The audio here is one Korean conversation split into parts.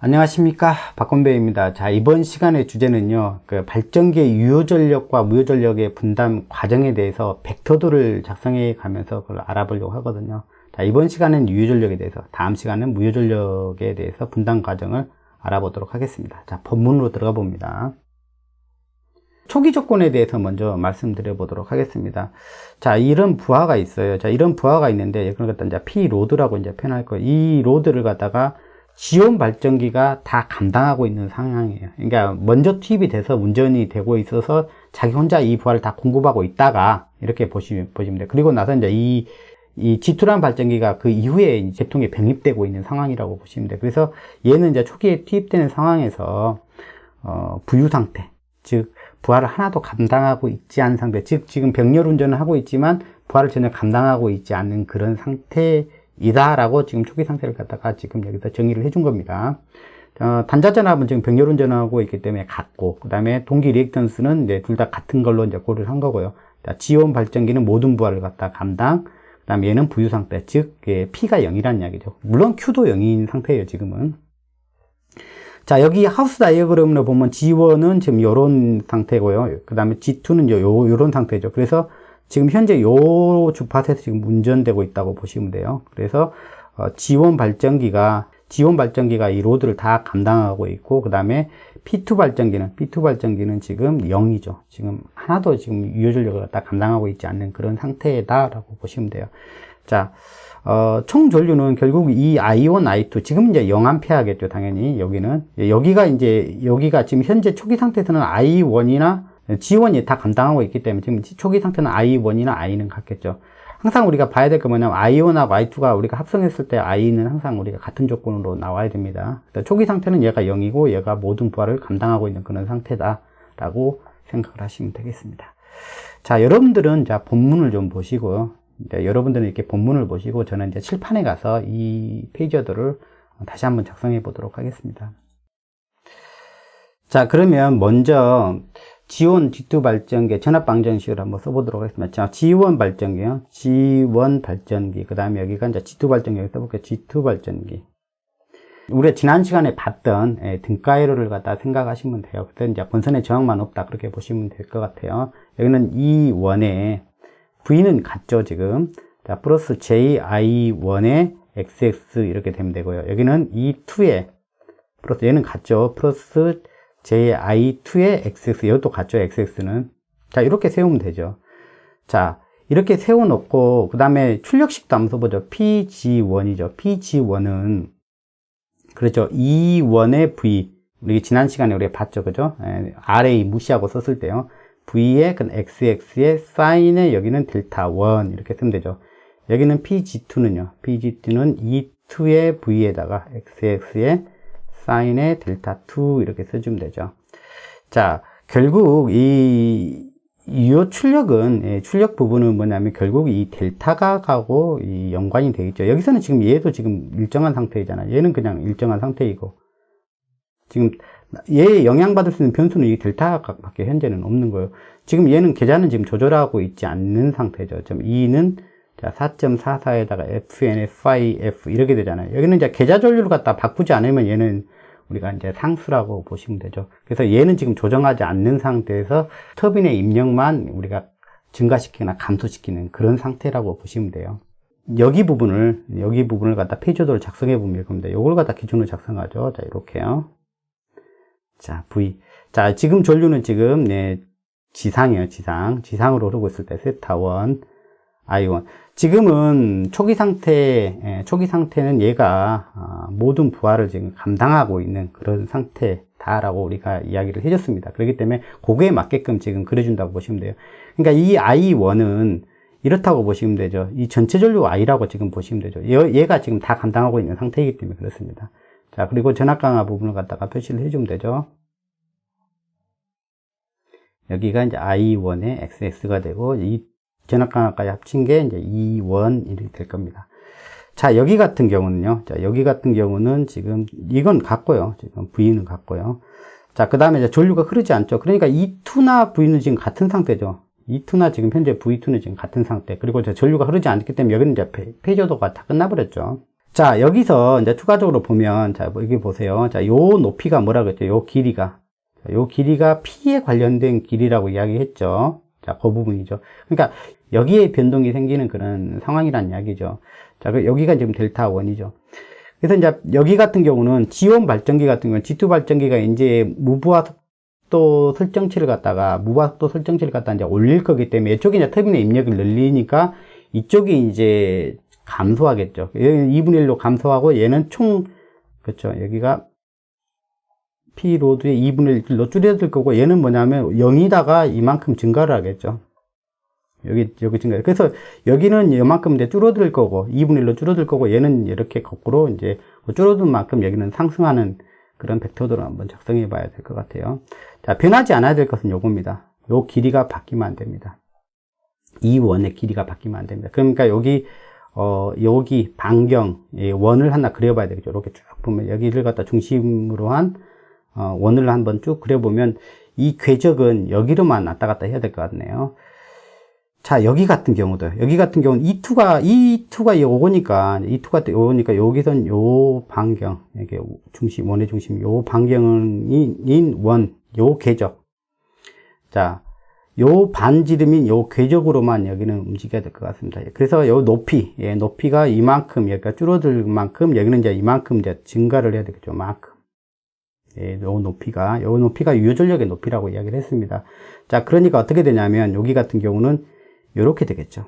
안녕하십니까 박건배입니다. 자 이번 시간의 주제는요 그 발전기의 유효전력과 무효전력의 분담 과정에 대해서 벡터도를 작성해 가면서 그걸 알아보려고 하거든요. 자 이번 시간은 유효전력에 대해서 다음 시간은 무효전력에 대해서 분담 과정을 알아보도록 하겠습니다. 자 본문으로 들어가 봅니다. 초기 조건에 대해서 먼저 말씀드려 보도록 하겠습니다. 자, 이런 부하가 있어요. 자, 이런 부하가 있는데, 갖다 이제 P 로드라고 이제 표현할 거예요. 이 로드를 갖다가 지원 발전기가 다 감당하고 있는 상황이에요. 그러니까 먼저 투입이 돼서 운전이 되고 있어서 자기 혼자 이 부하를 다 공급하고 있다가 이렇게 보시면, 보시면 돼요. 그리고 나서 이제 이, 이 G2란 발전기가 그 이후에 제통에 병립되고 있는 상황이라고 보시면 돼요. 그래서 얘는 이제 초기에 투입되는 상황에서, 어, 부유 상태. 즉, 부하를 하나도 감당하고 있지 않은 상태. 즉, 지금 병렬 운전을 하고 있지만 부하를 전혀 감당하고 있지 않는 그런 상태 이다라고 지금 초기 상태를 갖다가 지금 여기서 정의를 해준 겁니다. 어, 단자전압은 지금 병렬 운전하고 있기 때문에 같고, 그 다음에 동기 리액턴스는 이제 둘 다 같은 걸로 이제 고려를 한 거고요. 자, 지원 발전기는 모든 부하를 갖다 감당, 그 다음에 얘는 부유 상태, 즉, 예, P가 0이라는 이야기죠. 물론 Q도 0인 상태예요, 지금은. 자, 여기 하우스 다이어그램으로 보면 G1은 지금 요런 상태고요. 그 다음에 G2는 요, 요, 요런 상태죠. 그래서 지금 현재 요 주파수에서 지금 운전되고 있다고 보시면 돼요. 그래서 어, G1 발전기가 G1 발전기가 이 로드를 다 감당하고 있고 그 다음에 P2 발전기는 P2 발전기는 지금 0이죠. 지금 하나도 지금 유효전력을 갖다 감당하고 있지 않는 그런 상태다라고 보시면 돼요. 자, 어, 총 전류는 결국 이 I1, I2, 지금 이제 0A 하겠죠, 당연히. 여기는. 여기가 이제, 여기가 지금 현재 초기 상태에서는 I1이나 G1이 다 감당하고 있기 때문에 지금 초기 상태는 I1이나 I는 같겠죠. 항상 우리가 봐야 될 게 뭐냐면 I1하고 I2가 우리가 합성했을 때 I는 항상 우리가 같은 조건으로 나와야 됩니다. 초기 상태는 얘가 0이고 얘가 모든 부하를 감당하고 있는 그런 상태다라고 생각을 하시면 되겠습니다. 자, 여러분들은 자, 본문을 좀 보시고요. 여러분들은 이렇게 본문을 보시고 저는 이제 칠판에 가서 이 페이지어들을 다시 한번 작성해 보도록 하겠습니다. 자, 그러면 먼저 지원 G2 발전기 전압 방정식을 한번 써보도록 하겠습니다. 자, G1 발전기요. G1 발전기. 그 다음에 여기가 이제 G2 발전기 써볼게요. G2 발전기. 우리가 지난 시간에 봤던 예, 등가이로를 갖다 생각하시면 돼요. 그때 이제 본선의 저항만 없다. 그렇게 보시면 될 것 같아요. 여기는 이 원에 V는 같죠, 지금. 자, 플러스 JI1에 XX 이렇게 되면 되고요. 여기는 E2에, 플러스 얘는 같죠. 플러스 JI2에 XX, 이것도 같죠, XX는. 자, 이렇게 세우면 되죠. 자, 이렇게 세워놓고, 그 다음에 출력식도 한번 써보죠. PG1이죠. PG1은, 그렇죠. E1의 V. 우리 지난 시간에 우리가 봤죠, 그죠? 예, RA 무시하고 썼을 때요. V의 그 XX의 사인에 여기는 델타 1 이렇게 쓰면 되죠. 여기는 PG2는요. PG2는 E2의 V에다가 XX의 사인에 델타 2 이렇게 써주면 되죠. 자, 결국 이 유효 출력은 예, 출력 부분은 뭐냐면 결국 이 델타가 가고 이 연관이 되겠죠. 여기서는 지금 얘도 지금 일정한 상태이잖아요. 얘는 그냥 일정한 상태이고 지금 얘 영향받을 수 있는 변수는 이 델타밖에 현재는 없는 거예요. 지금 얘는 계좌는 지금 조절하고 있지 않는 상태죠. 좀 2는 4.44에다가 FNFIF 이렇게 되잖아요. 여기는 이제 계좌 전류를 갖다 바꾸지 않으면 얘는 우리가 이제 상수라고 보시면 되죠. 그래서 얘는 지금 조정하지 않는 상태에서 터빈의 입력만 우리가 증가시키거나 감소시키는 그런 상태라고 보시면 돼요. 여기 부분을, 여기 부분을 갖다 페이지도를 작성해 보면 겁니다. 이걸 갖다 기준으로 작성하죠. 자, 이렇게요. 자, V. 자, 지금 전류는 지금, 네, 지상이에요, 지상. 지상으로 흐르고 있을 때, 세타 1, I1. 지금은 초기 상태, 예, 초기 상태는 얘가 어, 모든 부하를 지금 감당하고 있는 그런 상태다라고 우리가 이야기를 해줬습니다. 그렇기 때문에 그거에 맞게끔 지금 그려준다고 보시면 돼요. 그러니까 이 I1은 이렇다고 보시면 되죠. 이 전체 전류 I라고 지금 보시면 되죠. 얘가 지금 다 감당하고 있는 상태이기 때문에 그렇습니다. 자, 그리고 전압 강화 부분을 갖다가 표시를 해주면 되죠. 여기가 이제 I1의 XX가 되고, 이 전압 강화까지 합친 게 이제 E1 이렇게 될 겁니다. 자, 여기 같은 경우는요. 자, 여기 같은 경우는 지금, 이건 같고요. 지금 V는 같고요. 자, 그 다음에 이제 전류가 흐르지 않죠. 그러니까 E2나 V는 지금 같은 상태죠. E2나 지금 현재 V2는 지금 같은 상태. 그리고 저 전류가 흐르지 않기 때문에 여기는 이제 페이저도가 다 끝나버렸죠. 자, 여기서 이제 추가적으로 보면, 자, 뭐 여기 보세요. 자, 요 높이가 뭐라 그랬죠? 요 길이가. 자, 요 길이가 P에 관련된 길이라고 이야기했죠. 자, 그 부분이죠. 그러니까 여기에 변동이 생기는 그런 상황이란 이야기죠. 자, 그 여기가 지금 델타 원이죠. 그래서 이제 여기 같은 경우는 G1 발전기 같은 경우는 G2 발전기가 이제 무부하 속도 설정치를 갖다가 무부하 속도 설정치를 갖다 이제 올릴 거기 때문에 이쪽에 이제 터빈의 입력을 늘리니까 이쪽이 이제 감소하겠죠. 2분의 1로 감소하고 얘는 총 그렇죠. 여기가 P 로드의 2분의 1로 줄여들 거고 얘는 뭐냐면 0이다가 이만큼 증가를 하겠죠. 여기 여기 증가. 그래서 여기는 이만큼 이제 줄어들 거고 2분의 1로 줄어들 거고 얘는 이렇게 거꾸로 이제 줄어든 만큼 여기는 상승하는 그런 벡터들을 한번 작성해 봐야 될 것 같아요. 자, 변하지 않아야 될 것은 요겁니다. 요 길이가 바뀌면 안 됩니다. 이 원의 길이가 바뀌면 안 됩니다. 그러니까 여기 어, 여기 반경, 예, 원을 하나 그려봐야 되겠죠. 이렇게 쭉 보면 여기를 갖다 중심으로 한 어, 원을 한번 쭉 그려보면 이 궤적은 여기로만 왔다 갔다 해야 될 것 같네요. 자, 여기 같은 경우도, 여기 같은 경우는 E2가, E2가 요거니까, E2가 요거니까 여기선 요 반경, 이게 중심, 원의 중심, 요 반경인 원, 요 궤적. 자, 요 반지름인 요 궤적으로만 여기는 움직여야 될 것 같습니다. 그래서 요 높이, 예, 높이가 이만큼, 여기가 줄어들 만큼, 여기는 이제 이만큼 이제 증가를 해야 되겠죠. 만큼. 예, 요 높이가, 요 높이가 유효전력의 높이라고 이야기를 했습니다. 자, 그러니까 어떻게 되냐면, 여기 같은 경우는 이렇게 되겠죠.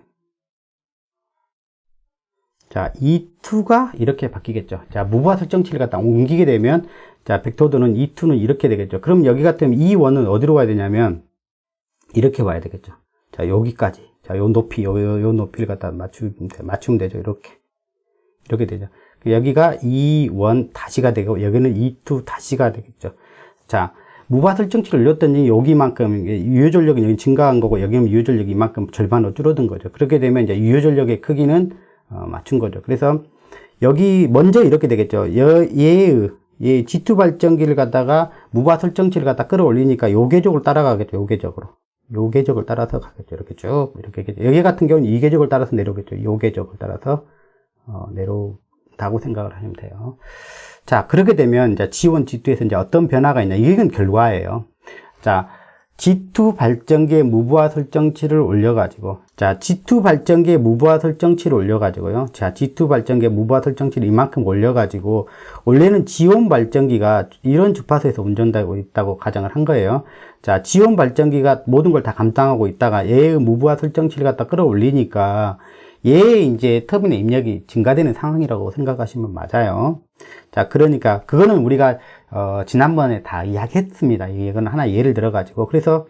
자, E2가 이렇게 바뀌겠죠. 자, 무부하 설정치를 갖다 옮기게 되면, 자, 벡터도는 E2는 이렇게 되겠죠. 그럼 여기 같으면 E1은 어디로 가야 되냐면, 이렇게 와야 되겠죠. 자, 여기까지. 자, 요 높이, 요, 요, 요 높이를 갖다 맞추면, 맞추면 되죠. 이렇게. 이렇게 되죠. 여기가 E1 다시가 되고, 여기는 E2 다시가 되겠죠. 자, 무바 설정치를 올렸더니 여기만큼 유효전력이 여기 증가한 거고 여기는 유효전력이 이만큼 절반으로 줄어든 거죠. 그렇게 되면 이제 유효전력의 크기는 어, 맞춘 거죠. 그래서 여기 먼저 이렇게 되겠죠. 여, 얘의 이 G2 발전기를 갖다가 무바 설정치를 갖다 끌어올리니까 요 궤적을 따라가겠죠. 요 궤적으로. 요 궤적을 따라서 가겠죠. 이렇게 쭉 이렇게 여기 같은 경우는 이 궤적을 따라서 내려오겠죠. 요 궤적을 따라서 어, 내려오 다고 생각을 하시면 돼요. 자, 그렇게 되면 이제 G1, G2에서 이제 어떤 변화가 있냐. 이건 결과예요. 자, G2 발전기의 무부하 설정치를 올려가지고, 자, G2 발전기의 무부하 설정치를 올려가지고요. 자, G2 발전기의 무부하 설정치를 이만큼 올려가지고, 원래는 G1 발전기가 이런 주파수에서 운전되고 있다고 가정을 한 거예요. 자, G1 발전기가 모든 걸 다 감당하고 있다가 얘의 무부하 설정치를 갖다 끌어올리니까, 얘의 이제 터빈의 입력이 증가되는 상황이라고 생각하시면 맞아요. 자, 그러니까 그거는 우리가 어, 지난번에 다 이야기했습니다. 이건 하나 예를 들어가지고 그래서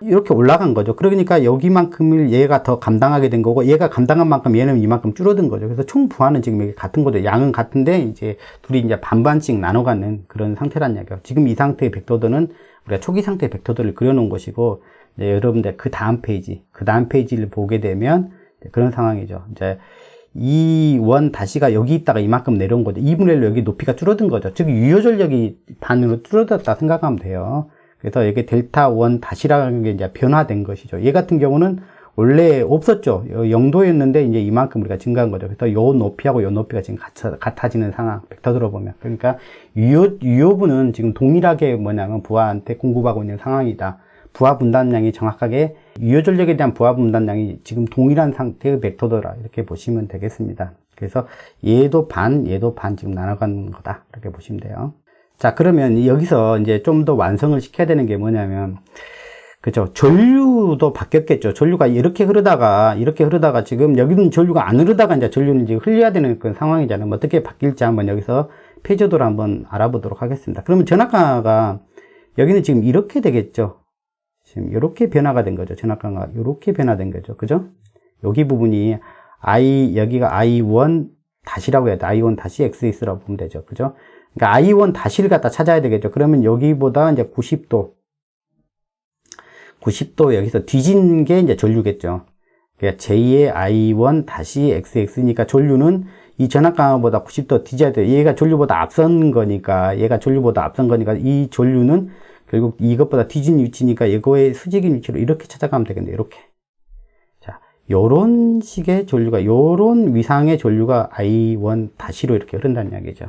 이렇게 올라간 거죠. 그러니까 여기만큼을 얘가 더 감당하게 된 거고 얘가 감당한 만큼 얘는 이만큼 줄어든 거죠. 그래서 총 부하는 지금 같은 거죠. 양은 같은데 이제 둘이 이제 반반씩 나눠 갖는 그런 상태란 이야기예요. 지금 이 상태의 벡터들은 우리가 초기 상태의 벡터들을 그려놓은 것이고 여러분들 그 다음 페이지, 그 다음 페이지를 보게 되면 그런 상황이죠. 이제 이 원 다시가 여기 있다가 이만큼 내려온 거죠. 2분의 1로 여기 높이가 줄어든 거죠. 즉 유효전력이 반으로 줄어들었다 생각하면 돼요. 그래서 이게 델타 원 다시라는 게 이제 변화된 것이죠. 얘 같은 경우는 원래 없었죠. 0도였는데 이제 이만큼 우리가 증가한 거죠. 그래서 요 높이하고 요 높이가 지금 같아, 지는 상황, 벡터들어 보면. 그러니까 유효, 유효분은 지금 동일하게 뭐냐면 부하한테 공급하고 있는 상황이다. 부하 분담량이 정확하게 유효 전력에 대한 부하 분담량이 지금 동일한 상태의 벡터더라 이렇게 보시면 되겠습니다. 그래서 얘도 반, 얘도 반 지금 나눠가는 거다 이렇게 보시면 돼요. 자 그러면 여기서 이제 좀 더 완성을 시켜야 되는 게 뭐냐면 그죠 전류도 바뀌었겠죠. 전류가 이렇게 흐르다가 이렇게 흐르다가 지금 여기는 전류가 안 흐르다가 이제 전류는 지금 흘려야 되는 그런 상황이잖아요. 뭐 어떻게 바뀔지 한번 여기서 페이저도를 한번 알아보도록 하겠습니다. 그러면 전압가가 여기는 지금 이렇게 되겠죠. 지금 이렇게 변화가 된 거죠. 전압강가 이렇게 변화된 거죠. 그죠? 여기 부분이 i 여기가 i1 다시라고 해야 돼. i1 다시 xx라고 보면 되죠. 그죠? 그러니까 i1 다시를 갖다 찾아야 되겠죠. 그러면 여기보다 이제 90도 90도 여기서 뒤진 게 이제 전류겠죠. 그러니까 j 의 i1 다시 xx니까 전류는 이 전압 강화보다 90도 뒤져야 돼요. 얘가 전류보다 앞선 거니까, 얘가 전류보다 앞선 거니까, 이 전류는 결국 이것보다 뒤진 위치니까 이거의 수직인 위치로 이렇게 찾아가면 되겠네요. 이렇게. 자, 요런 식의 전류가, 요런 위상의 전류가 I1 다시로 이렇게 흐른다는 이야기죠.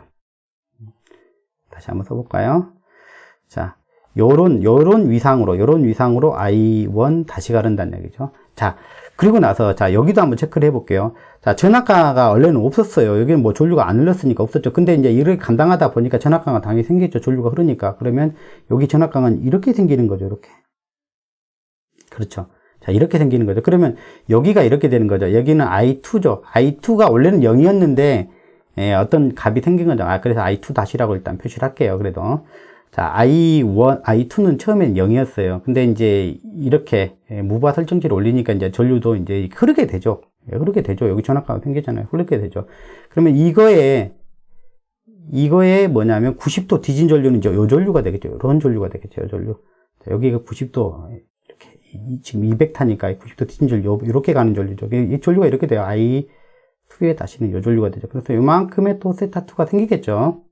다시 한번 써볼까요? 자, 요런, 요런 위상으로, 요런 위상으로 I1 다시가 흐른다는 얘기죠. 자, 그리고 나서, 자, 여기도 한번 체크를 해볼게요. 자, 전압가가 원래는 없었어요. 여기는 뭐 전류가 안 흘렀으니까 없었죠. 근데 이제 이렇게 감당하다 보니까 전압가가 당연히 생겼죠. 전류가 흐르니까. 그러면 여기 전압가는 이렇게 생기는 거죠. 이렇게. 그렇죠. 자, 이렇게 생기는 거죠. 그러면 여기가 이렇게 되는 거죠. 여기는 I2죠. I2가 원래는 0이었는데, 예, 어떤 값이 생긴 거죠. 아, 그래서 I2 다시라고 일단 표시를 할게요. 그래도. 자, I1, I2는 처음엔 0이었어요. 근데 이제 이렇게 예, 무바 설정지를 올리니까 이제 전류도 이제 흐르게 되죠. 예, 흐르게 되죠. 여기 전압가가 생기잖아요. 흐르게 되죠. 그러면 이거에, 이거에 뭐냐면 90도 뒤진 전류는 이제 요 전류가 되겠죠. 이런 전류가 되겠죠. 요 전류. 자, 여기가 90도, 이렇게, 이- 지금 200타니까 90도 뒤진 전류, 이렇게 가는 전류죠. 이 전류가 이렇게 돼요. I2에 다시는 요 전류가 되죠. 그래서 요만큼의 또 세타2가 생기겠죠.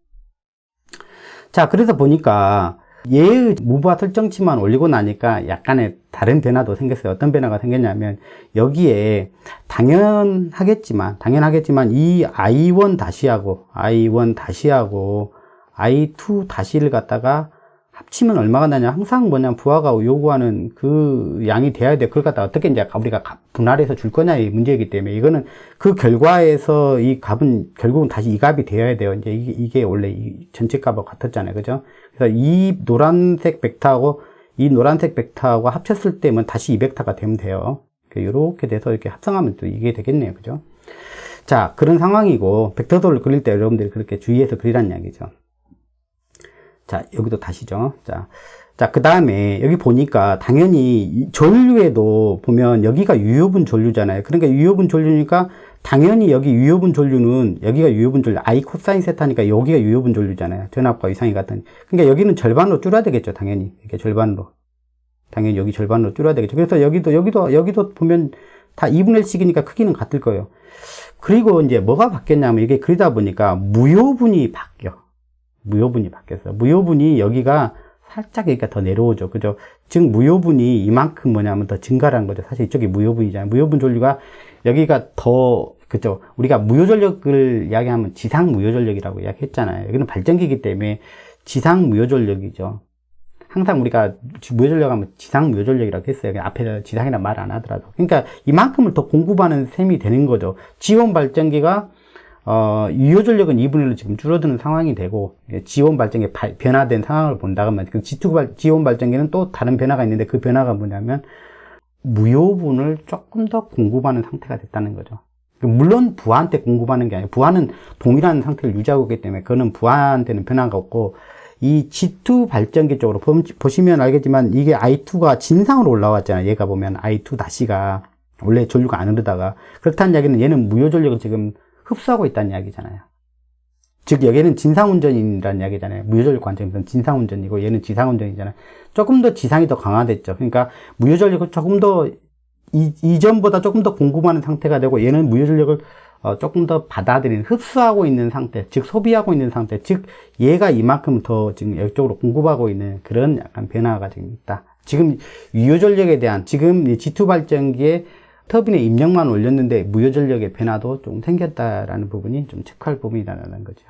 자, 그래서 보니까 얘의 무브와 설정치만 올리고 나니까 약간의 다른 변화도 생겼어요. 어떤 변화가 생겼냐면 여기에 당연하겠지만 당연하겠지만 이 i1 다시하고 i1 다시하고 i2 다시를 갖다가 합치면 얼마가 나냐? 항상 뭐냐? 부하가 요구하는 그 양이 돼야 돼. 그걸 갖다 어떻게 이제 우리가 값 분할해서 줄 거냐의 문제이기 때문에. 이거는 그 결과에서 이 값은 결국은 다시 이 값이 되어야 돼요. 이제 이게, 이게 원래 이 전체 값하고 같았잖아요. 그죠? 그래서 이 노란색 벡터하고 이 노란색 벡터하고 합쳤을 때면 다시 2벡터가 되면 돼요. 이렇게 돼서 이렇게 합성하면 또 이게 되겠네요. 그죠? 자 그런 상황이고 벡터도를 그릴 때 여러분들이 그렇게 주의해서 그리라는 이야기죠 자, 여기도 다시죠. 자, 자, 그 다음에 여기 보니까 당연히 이 전류에도 보면 여기가 유효분 전류잖아요. 그러니까 유효분 전류니까 당연히 여기 유효분 전류는 여기가 유효분 전류, I 코사인 세타니까 여기가 유효분 전류잖아요. 전압과 위상이 같은. 그러니까 여기는 절반으로 줄여야 되겠죠. 당연히. 이렇게 절반으로. 당연히 여기 절반으로 줄여야 되겠죠. 그래서 여기도, 여기도, 여기도 보면 다 2분의 1씩이니까 크기는 같을 거예요. 그리고 이제 뭐가 바뀌었냐면 이게 그리다 보니까 무효분이 바뀌어. 무효분이 바뀌었어요. 무효분이 여기가 살짝 여기가 더 내려오죠. 그죠? 즉, 무효분이 이만큼 뭐냐면 더 증가라는 거죠. 사실 이쪽이 무효분이잖아요. 무효분 전류가 여기가 더, 그죠? 우리가 무효전력을 이야기하면 지상 무효전력이라고 이야기했잖아요. 여기는 발전기이기 때문에 지상 무효전력이죠. 항상 우리가 무효전력 하면 지상 무효전력이라고 했어요. 앞에 지상이라 말안 하더라도. 그러니까 이만큼을 더 공급하는 셈이 되는 거죠. 지원 발전기가 어, 유효 전력은 2분의 1로 지금 줄어드는 상황이 되고, 예, 지원 발전기 발- 변화된 상황을 본다고 하면, 그 G2 발, 지원 발전기는 또 다른 변화가 있는데 그 변화가 뭐냐면, 무효분을 조금 더 공급하는 상태가 됐다는 거죠. 그 물론 부하한테 공급하는 게 아니고, 부하는 동일한 상태를 유지하고 있기 때문에, 그거는 부하한테는 변화가 없고, 이 G2 발전기 쪽으로 보- 보시면 알겠지만, 이게 I2가 진상으로 올라왔잖아요. 얘가 보면 I2 다시가, 원래 전류가 안 흐르다가. 그렇다는 이야기는 얘는 무효 전력을 지금 흡수하고 있다는 이야기잖아요. 즉 여기는 진상운전이라는 이야기잖아요. 무효전력 관점에서는 진상운전이고 얘는 지상운전이잖아요. 조금 더 지상이 더 강화됐죠. 그러니까 무효전력을 조금 더 이, 이전보다 조금 더 공급하는 상태가 되고 얘는 무효전력을 어, 조금 더 받아들이는 흡수하고 있는 상태, 즉 소비하고 있는 상태, 즉 얘가 이만큼 더 지금 이쪽으로 공급하고 있는 그런 약간 변화가 지금 있다. 지금 유효전력에 대한 지금 이 G2 발전기의 터빈에 입력만 올렸는데 무효전력의 변화도 좀 생겼다라는 부분이 좀 체크할 부분이라는 거죠.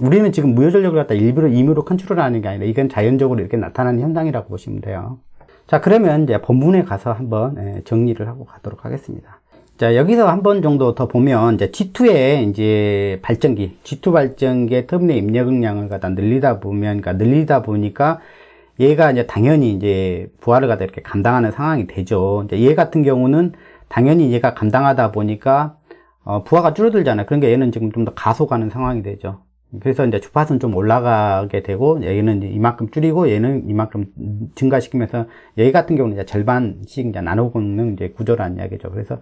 우리는 지금 무효전력을 갖다 일부러 임의로 컨트롤하는 게 아니라 이건 자연적으로 이렇게 나타나는 현상이라고 보시면 돼요. 자, 그러면 이제 본문에 가서 한번 예, 정리를 하고 가도록 하겠습니다. 자, 여기서 한 번 정도 더 보면 이제 G2의 이제 발전기, G2 발전기의 터빈의 입력량을 갖다 늘리다 보면, 그러니까 늘리다 보니까 얘가 이제 당연히 이제 부하를 갖다 이렇게 감당하는 상황이 되죠. 이제 얘 같은 경우는 당연히 얘가 감당하다 보니까 어, 부하가 줄어들잖아요. 그러니까 얘는 지금 좀 더 가속하는 상황이 되죠. 그래서 이제 주파수는 좀 올라가게 되고 얘는 이만큼 줄이고 얘는 이만큼 증가시키면서 얘 같은 경우는 이제 절반씩 이제 나누고는 이제 구조라는 이야기죠. 그래서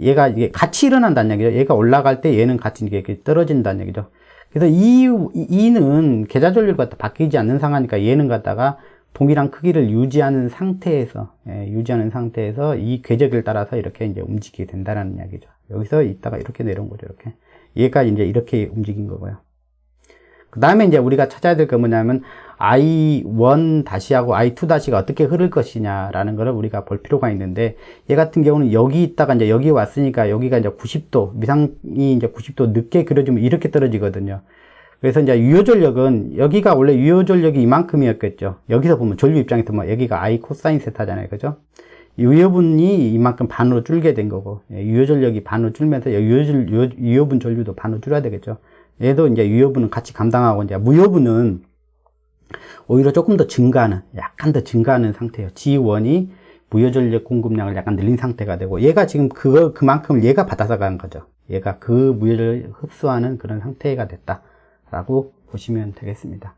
얘가 이게 같이 일어난다는 얘기죠. 얘가 올라갈 때 얘는 같이 이렇게 떨어진다는 얘기죠. 그래서 이, 이는 계좌 갖다 바뀌지 않는 상황이니까 얘는 갖다가 동일한 크기를 유지하는 상태에서 예, 유지하는 상태에서 이 궤적을 따라서 이렇게 이제 움직이게 된다는 이야기죠. 여기서 있다가 이렇게 내려온 거죠. 이렇게 얘가 이제 이렇게 움직인 거고요. 그 다음에 이제 우리가 찾아야 될 게 뭐냐면 I1 다시하고 I2 다시가 어떻게 흐를 것이냐라는 것을 우리가 볼 필요가 있는데 얘 같은 경우는 여기 있다가 이제 여기 왔으니까 여기가 이제 90도 미상이 이제 90도 늦게 그려지면 이렇게 떨어지거든요. 그래서 이제 유효전력은 여기가 원래 유효전력이 이만큼이었겠죠. 여기서 보면 전류 입장에서 보면 여기가 I 코사인 세타잖아요. 그죠? 유효분이 이만큼 반으로 줄게 된 거고 예, 유효전력이 반으로 줄면서 유효전, 유효, 유효분 전류도 반으로 줄어야 되겠죠. 얘도 이제 유효분은 같이 감당하고 이제 무효분은 오히려 조금 더 증가하는 약간 더 증가하는 상태예요. G1이 무효전력 공급량을 약간 늘린 상태가 되고 얘가 지금 그거 그만큼 얘가 받아서 간 거죠. 얘가 그 무효를 흡수하는 그런 상태가 됐다 라고 보시면 되겠습니다.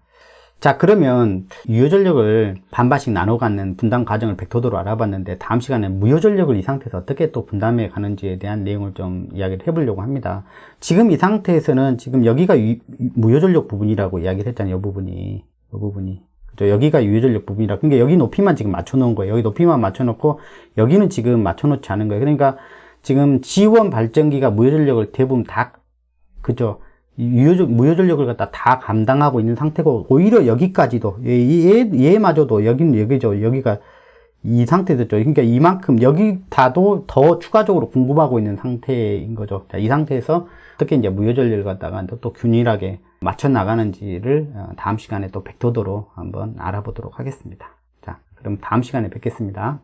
자 그러면 유효 전력을 반반씩 나눠 갖는 분담 과정을 벡터도로 알아봤는데 다음 시간에 무효 전력을 이 상태에서 어떻게 또 분담해 가는지에 대한 내용을 좀 이야기를 해보려고 합니다. 지금 이 상태에서는 지금 여기가 유- 무효 전력 부분이라고 이야기를 했잖아요. 이 부분이 이 부분이 그죠? 여기가 유효 전력 부분이라 그러니까 여기 높이만 지금 맞춰 놓은 거예요. 여기 높이만 맞춰 놓고 여기는 지금 맞춰 놓지 않은 거예요. 그러니까 지금 지원 발전기가 무효 전력을 대부분 다 그죠? 유효적, 무효전력을 갖다 다 감당하고 있는 상태고, 오히려 여기까지도, 얘, 얘, 얘마저도, 여기는 여기죠. 여기가 이 상태됐죠. 그러니까 이만큼, 여기 다도 더 추가적으로 공급하고 있는 상태인 거죠. 자, 이 상태에서 어떻게 이제 무효전력을 갖다가 또, 또 균일하게 맞춰 나가는지를 어, 다음 시간에 또 벡터도로 한번 알아보도록 하겠습니다. 자, 그럼 다음 시간에 뵙겠습니다.